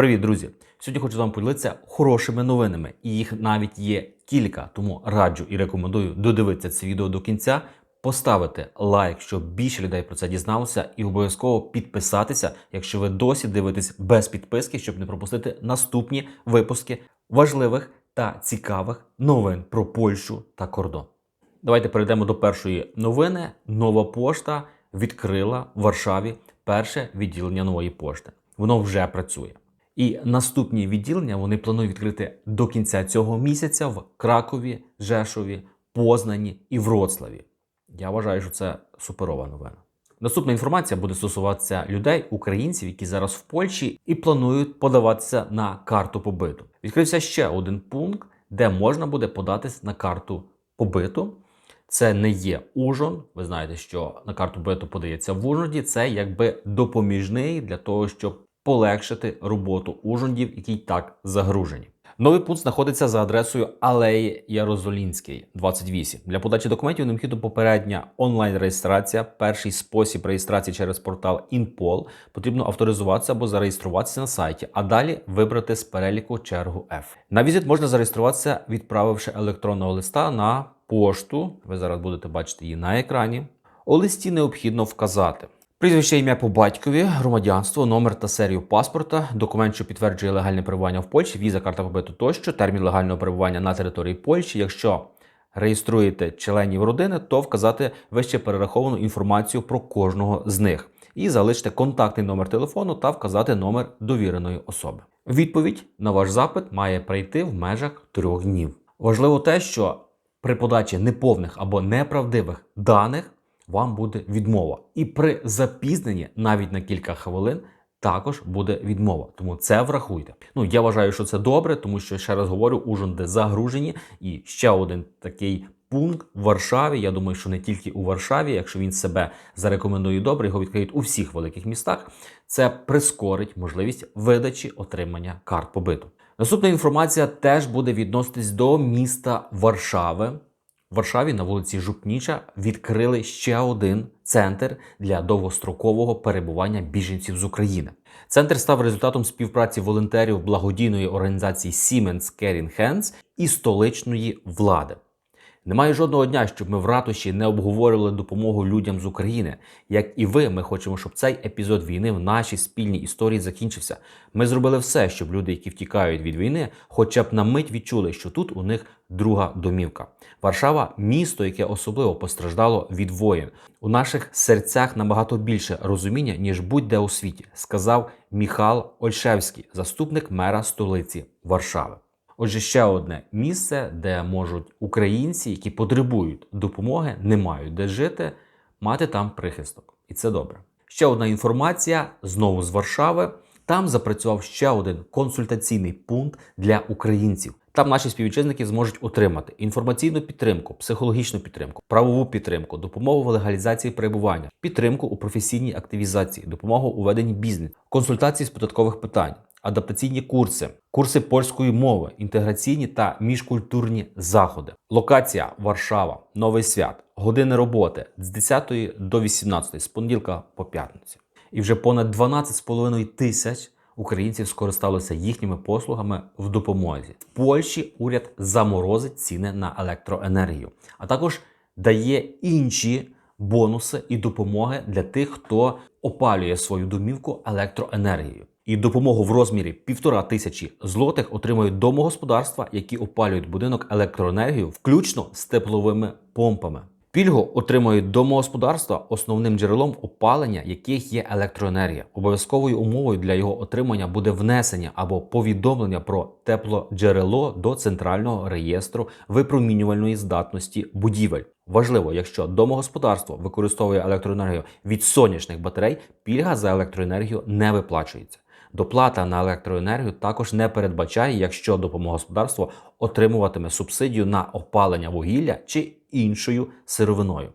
Привіт, друзі! Сьогодні хочу з вами поділитися хорошими новинами, і їх навіть є кілька. Тому раджу і рекомендую додивитися це відео до кінця, поставити лайк, щоб більше людей про це дізналося, і обов'язково підписатися, якщо ви досі дивитесь без підписки, щоб не пропустити наступні випуски важливих та цікавих новин про Польщу та кордон. Давайте перейдемо до першої новини. Нова пошта відкрила в Варшаві перше відділення нової пошти. Воно вже працює. І наступні відділення вони планують відкрити до кінця цього місяця в Кракові, Жешові, Познані і Вроцлаві. Я вважаю, що це суперова новина. Наступна інформація буде стосуватися людей, українців, які зараз в Польщі і планують подаватися на карту побиту. Відкрився ще один пункт, де можна буде податись на карту побиту. Це не є Ужон. Ви знаєте, що на карту побиту подається в Ужгороді. Це якби допоміжний для того, щоб полегшити роботу ужгородів, які й так загружені. Новий пункт знаходиться за адресою Алеї Ярозолінський, 28. Для подачі документів необхідна попередня онлайн-реєстрація. Перший спосіб реєстрації через портал InPol. Потрібно авторизуватися або зареєструватися на сайті, а далі вибрати з переліку чергу F. На візит можна зареєструватися, відправивши електронного листа на пошту. Ви зараз будете бачити її на екрані. У листі необхідно вказати. Прізвище ім'я по батькові, громадянство, номер та серію паспорта, документ, що підтверджує легальне перебування в Польщі, віза, карта побиту тощо, термін легального перебування на території Польщі. Якщо реєструєте членів родини, то вказати вище перераховану інформацію про кожного з них і залиште контактний номер телефону та вказати номер довіреної особи. Відповідь на ваш запит має прийти в межах трьох днів. Важливо те, що при подачі неповних або неправдивих даних вам буде відмова. І при запізненні навіть на кілька хвилин також буде відмова. Тому це врахуйте. Ну я вважаю, що це добре, тому що ще раз говорю, ужонди загружені. І ще один такий пункт в Варшаві. Я думаю, що не тільки у Варшаві, якщо він себе зарекомендує добре, його відкриють у всіх великих містах. Це прискорить можливість видачі отримання карт побиту. Наступна інформація теж буде відноситись до міста Варшави. Варшаві на вулиці Жупніча відкрили ще один центр для довгострокового перебування біженців з України. Центр став результатом співпраці волонтерів благодійної організації Siemens Caring Hands і столичної влади. Немає жодного дня, щоб ми в ратуші не обговорювали допомогу людям з України. Як і ви, ми хочемо, щоб цей епізод війни в нашій спільній історії закінчився. Ми зробили все, щоб люди, які втікають від війни, хоча б на мить відчули, що тут у них друга домівка. Варшава місто, яке особливо постраждало від воєн. У наших серцях набагато більше розуміння, ніж будь-де у світі, сказав Міхал Ольшевський, заступник мера столиці Варшави. Отже, ще одне місце, де можуть українці, які потребують допомоги, не мають де жити, мати там прихисток. І це добре. Ще одна інформація знову з Варшави. Там запрацював ще один консультаційний пункт для українців. Там наші співвітчизники зможуть отримати інформаційну підтримку, психологічну підтримку, правову підтримку, допомогу в легалізації перебування, підтримку у професійній активізації, допомогу у веденні бізнесу, консультації з податкових питань, адаптаційні курси, курси польської мови, інтеграційні та міжкультурні заходи. Локація Варшава, Новий Свят, години роботи з 10 до 18, з понеділка по п'ятницю. І вже понад 12,5 тисяч українців скористалися їхніми послугами в допомозі. В Польщі уряд заморозить ціни на електроенергію, а також дає інші бонуси і допомоги для тих, хто опалює свою домівку електроенергією. І допомогу в розмірі півтора тисячі злотих отримують домогосподарства, які опалюють будинок електроенергією, включно з тепловими помпами. Пільгу отримують домогосподарства, основним джерелом опалення яких є електроенергія. Обов'язковою умовою для його отримання буде внесення або повідомлення про теплоджерело до центрального реєстру випромінювальної здатності будівель. Важливо, якщо домогосподарство використовує електроенергію від сонячних батарей, пільга за електроенергію не виплачується. Доплата на електроенергію також не передбачає, якщо домогосподарство отримуватиме субсидію на опалення вугілля чи іншою сировиною.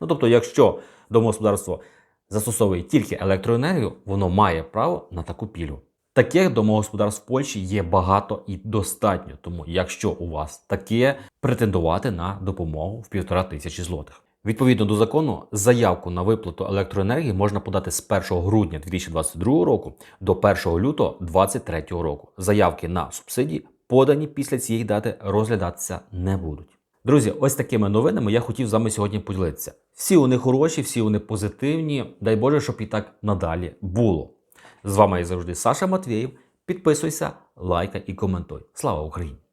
Ну тобто, якщо домогосподарство застосовує тільки електроенергію, воно має право на таку пільгу. Таких домогосподарств в Польщі є багато і достатньо. Тому, якщо у вас таке, претендувати на допомогу в півтора тисячі злотих. Відповідно до закону, заявку на виплату електроенергії можна подати з 1 грудня 2022 року до 1 лютого 2023 року. Заявки на субсидії, подані після цієї дати, розглядатися не будуть. Друзі, ось такими новинами я хотів з вами сьогодні поділитися. Всі вони хороші, всі вони позитивні. Дай Боже, щоб і так надалі було. З вами як завжди Саша Матвєєв. Підписуйся, лайкай і коментуй. Слава Україні!